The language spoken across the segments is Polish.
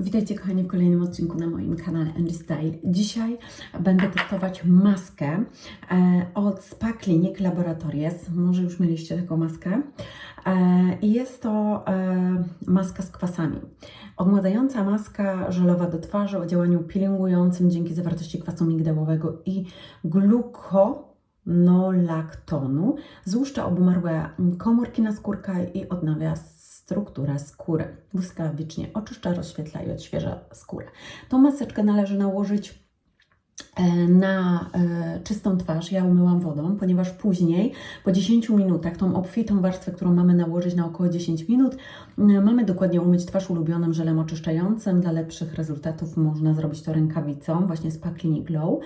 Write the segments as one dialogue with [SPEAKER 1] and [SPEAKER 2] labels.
[SPEAKER 1] Witajcie kochani w kolejnym odcinku na moim kanale Angie Style. Dzisiaj będę testować maskę e, od Spa Clinic. Może już mieliście taką maskę. E, I jest to e, maska z kwasami. Odmładzająca maska żelowa do twarzy o działaniu peelingującym dzięki zawartości kwasu migdałowego i glukonolaktonu. Złuszcza obumarłe komórki naskórka i odnawia strukturę skóry. Błyskawicznie oczyszcza, rozświetla i odświeża skórę. Tą maseczkę należy nałożyć na e, czystą twarz. Ja umyłam wodą, ponieważ później, po 10 minutach, tą obfitą warstwę, którą mamy nałożyć na około 10 minut, mamy dokładnie umyć twarz ulubionym żelem oczyszczającym. Dla lepszych rezultatów można zrobić to rękawicą, właśnie Spa Clinic Glow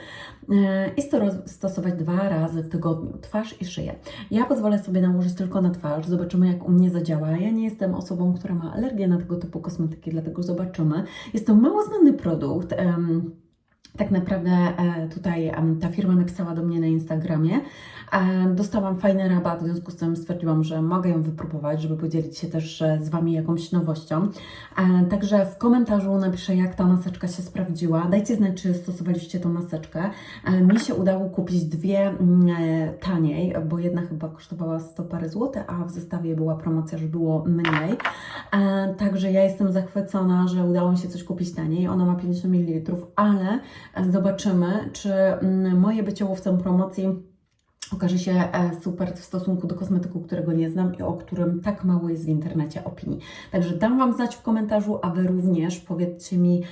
[SPEAKER 1] e, i sto- stosować dwa razy w tygodniu, twarz i szyję. Ja pozwolę sobie nałożyć tylko na twarz, zobaczymy jak u mnie zadziała. Ja nie jestem osobą, która ma alergię na tego typu kosmetyki, dlatego zobaczymy. Jest to mało znany produkt. em, tak naprawdę e, tutaj ta firma napisała do mnie na Instagramie. E, Dostałam fajny rabat, w związku z tym stwierdziłam, że mogę ją wypróbować, żeby podzielić się też e, z Wami jakąś nowością. Także w komentarzu napiszę, jak ta maseczka się sprawdziła. Dajcie znać, czy stosowaliście tą maseczkę. Mi się udało kupić dwie mm, taniej, bo jedna chyba kosztowała 100 parę złotych, a w zestawie była promocja, że było mniej. Także ja jestem zachwycona, że udało mi się coś kupić taniej. Ona ma 50 ml, ale zobaczymy, czy mm, moje bycie łowcą promocji okaże się e, super w stosunku do kosmetyku, którego nie znam i o którym tak mało jest w internecie opinii. Także dam Wam znać w komentarzu, a Wy również powiedzcie mi,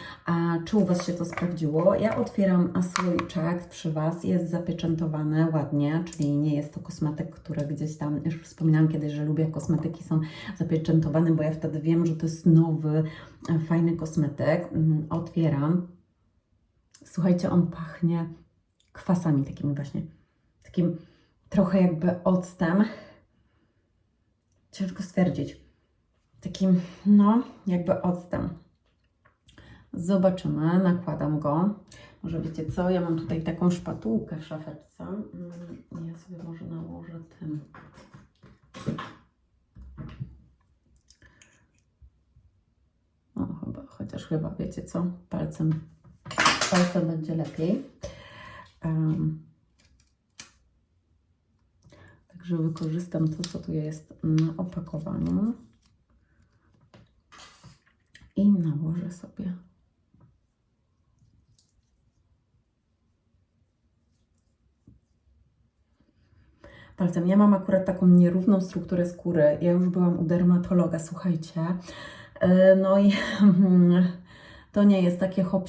[SPEAKER 1] czy u Was się to sprawdziło. Ja otwieram słoiczek przy Was, jest zapieczętowany ładnie, czyli nie jest to kosmetyk, który gdzieś tam, już wspominałam kiedyś, że lubię kosmetyki są zapieczętowane, bo ja wtedy wiem, że to jest nowy, e, fajny kosmetyk. Mm, Otwieram. Słuchajcie, on pachnie kwasami takimi właśnie, takim trochę jakby octem. Ciężko stwierdzić. Takim, no, jakby octem. Zobaczymy, nakładam go. Może wiecie co, ja mam tutaj taką szpatułkę w szafeczce. Mm, Ja sobie może nałożę tym. O, chyba, chociaż chyba wiecie co, palcem, palcem będzie lepiej. Em, Także wykorzystam to, co tu jest na opakowaniu i nałożę sobie. Palcem. Ja mam akurat taką nierówną strukturę skóry. Ja już byłam u dermatologa, słuchajcie. E, No i to nie jest takie hop.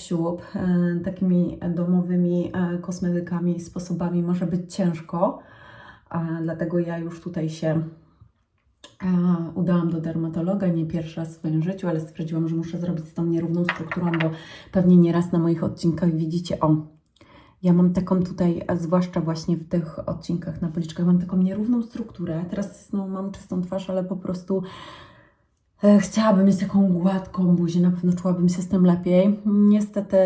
[SPEAKER 1] E, Takimi domowymi e, kosmetykami, sposobami może być ciężko. Dlatego ja już tutaj się a, udałam do dermatologa, nie pierwszy raz w swoim życiu, ale stwierdziłam, że muszę zrobić z tą nierówną strukturą, bo pewnie nieraz na moich odcinkach widzicie, o, ja mam taką tutaj, a zwłaszcza właśnie w tych odcinkach na policzkach, mam taką nierówną strukturę. Teraz no, mam czystą twarz, ale po prostu e, chciałabym mieć taką gładką buzię, na pewno czułabym się z tym lepiej. Niestety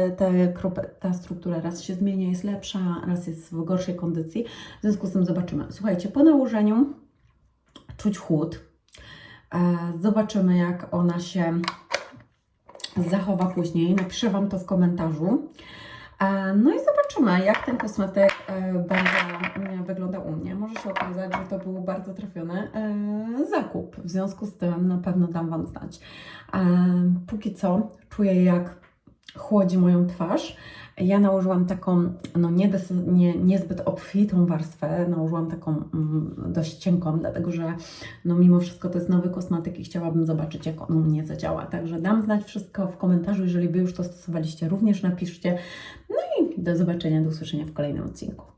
[SPEAKER 1] ta struktura raz się zmienia, jest lepsza, raz jest w gorszej kondycji. W związku z tym zobaczymy. Słuchajcie, po nałożeniu czuć chłód. E, Zobaczymy, jak ona się zachowa później. Napiszę Wam to w komentarzu. E, No i zobaczymy, jak ten kosmetyk e, będzie mm, wyglądał u mnie. Może się okazać, że to był bardzo trafiony e, zakup. W związku z tym na pewno dam Wam znać. Póki co czuję, jak chłodzi moją twarz. Ja nałożyłam taką, no nie, nie, niezbyt obfitą warstwę, nałożyłam taką mm, dość cienką, dlatego że no mimo wszystko to jest nowy kosmetyk i chciałabym zobaczyć, jak on u mnie zadziała. Także dam znać wszystko w komentarzu, jeżeli Wy już to stosowaliście, również napiszcie. No i do zobaczenia, do usłyszenia w kolejnym odcinku.